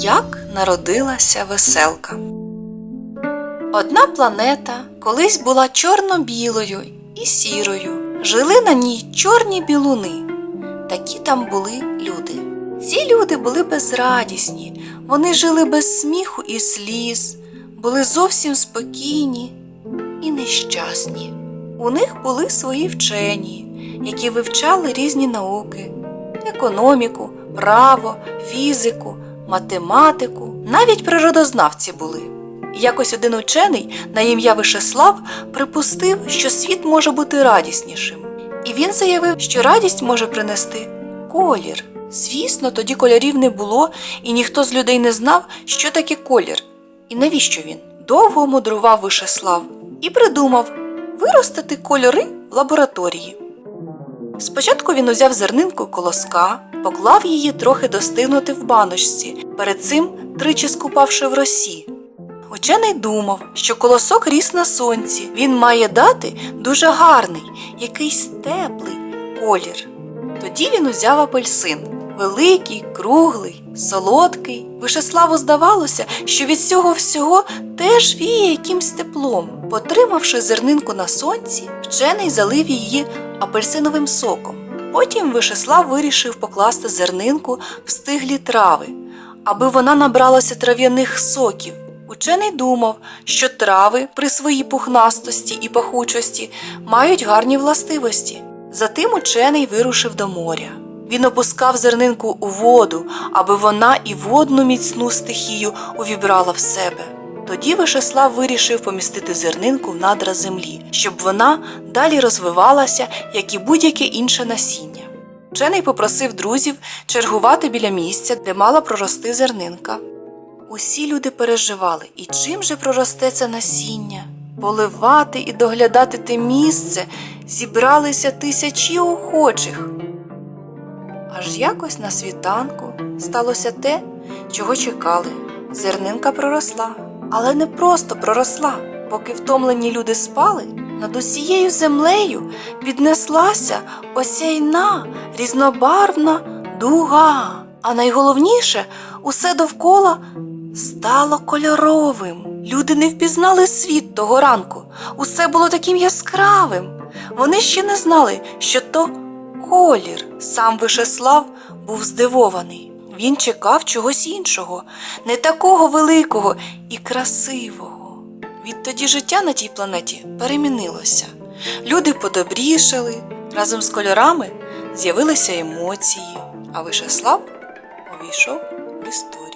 Як народилася веселка. Одна планета колись була чорно-білою і сірою. Жили на ній чорні білуни. Такі там були люди. Ці люди були безрадісні, вони жили без сміху і сліз, були зовсім спокійні і нещасні. У них були свої вчені, які вивчали різні науки, економіку, право, фізику, математику, навіть природознавці були. Якось один учений на ім'я Вишеслав припустив, що світ може бути радіснішим. І він заявив, що радість може принести колір. Звісно, тоді кольорів не було, і ніхто з людей не знав, що таке колір. І навіщо він? Довго мудрував Вишеслав і придумав виростити кольори в лабораторії. Спочатку він узяв зернинку колоска, поклав її трохи достигнути в баночці, перед цим тричі скупавши в росі. Учений думав, що колосок ріс на сонці. Він має дати дуже гарний, якийсь теплий колір. Тоді він узяв апельсин. Великий, круглий, солодкий. Вишеславу здавалося, що від цього всього теж віє якимсь теплом. Потримавши зернинку на сонці, вчений залив її апельсиновим соком. Потім Вишеслав вирішив покласти зернинку в стиглі трави, аби вона набралася трав'яних соків. Учений думав, що трави при своїй пухнастості і пахучості мають гарні властивості. Затим учений вирушив до моря. Він опускав зернинку у воду, аби вона і водну міцну стихію увібрала в себе. Тоді Вишеслав вирішив помістити зернинку в надра землі, щоб вона далі розвивалася, як і будь-яке інше насіння. Вчений попросив друзів чергувати біля місця, де мала прорости зернинка. Усі люди переживали, і чим же проросте це насіння? Поливати і доглядати те місце зібралися тисячі охочих. Аж якось на світанку сталося те, чого чекали. Зернинка проросла, але не просто проросла. Поки втомлені люди спали, над усією землею піднеслася осяйна різнобарвна дуга. А найголовніше, усе довкола стало кольоровим. Люди не впізнали світ того ранку. Усе було таким яскравим. Вони ще не знали, що то колір. Сам Вишеслав був здивований. Він чекав чогось іншого, не такого великого і красивого. Відтоді життя на тій планеті перемінилося. Люди подобрішали, разом з кольорами з'явилися емоції, а Вишеслав увійшов в історію.